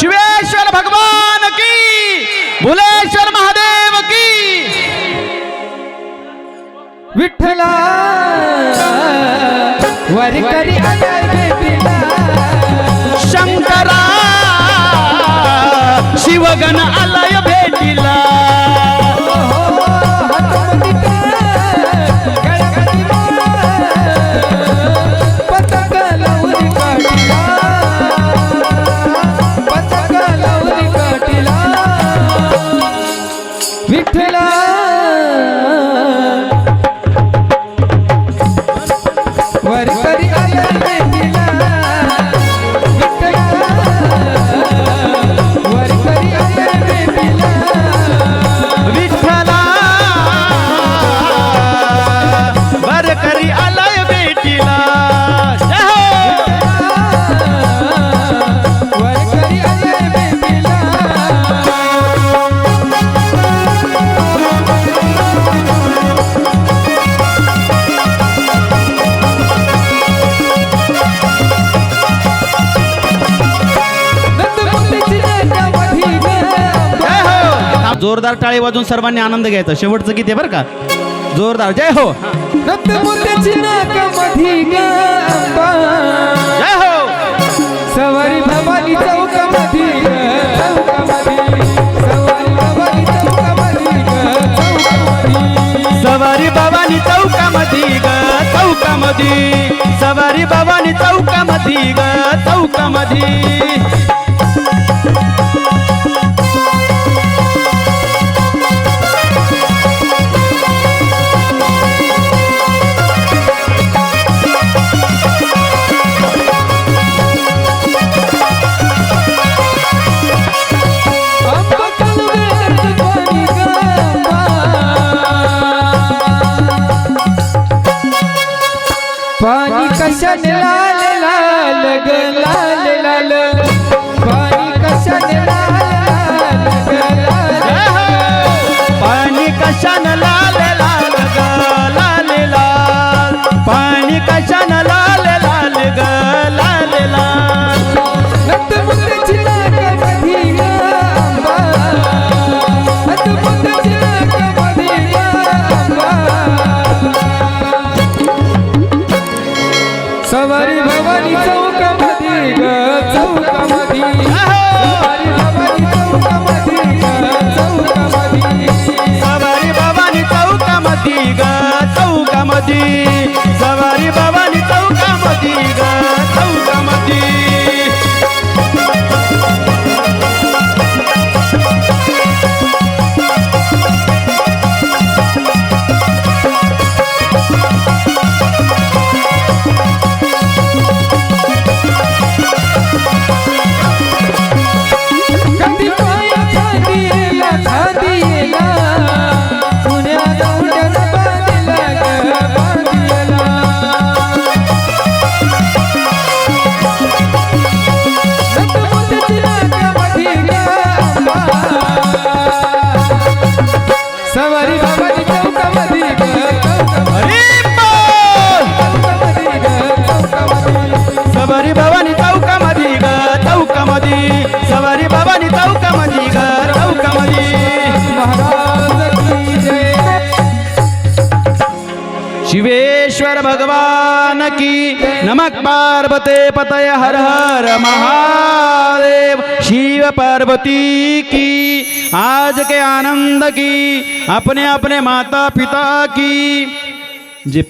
शिवेश्वर भगवान की भुलेश्वर महादेव की. विठ्ठला वारकरी आलाय. भेटीला शिवगण आलाय भेटीला. हातामध्ये टाळ, जोरदार टाळी वाजून सर्वांनी आनंद घ्यायचा. शेवटचं किती आहे बरं का? जोरदार. जय हो. जय हो. सवारी भवानी. सवारी भवानी चौकामधी ग चौकामधी सवारी चौकामधी ग चौकामधी कशाने लाल लाल ग लाल लाल. पाणी कशाने लाल लाल. पाणी कशाने लाल सवारी भवानी चौकामध्ये ग चौकामध्ये. सवारी भवानी चौकामध्ये ग चौकामध्ये. सवारी बाबानी चौकामधी ग चौकामधी सवारी भवानी चौकामधी ग सवारी बाबाजी चौकामध्ये ग चौकामध्ये हरी बोल! चौकामध्ये ग चौकामध्ये सवारी बाबानी चौकामधी ग चौकामधी सवारी बाबानी चौकामधी ग चौकामधी महाराज की जय शिवेश्वर भगवान की नमक पार्वते पतय हर हर महादेव शिव पार्वती की आज के आनंद की अपने अपने माता पिता की। जे